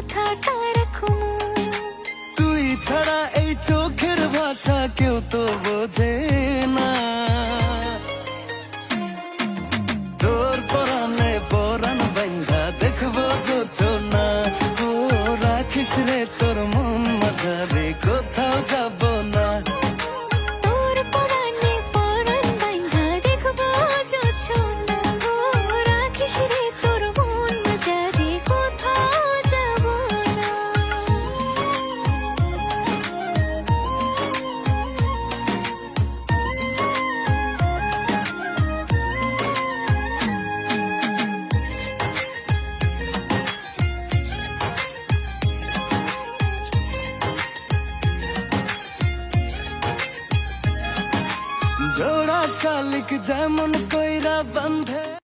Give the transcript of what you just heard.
কথাটা রাখুমু তুই ছাড়া এই চোখের ভাষা কেউ তো বোঝে না। তোর পরানে পরান বান্ধা দেখব যোচনা ও রাখিস রে জোড়া শালিক যেমন কইরা বান্ধে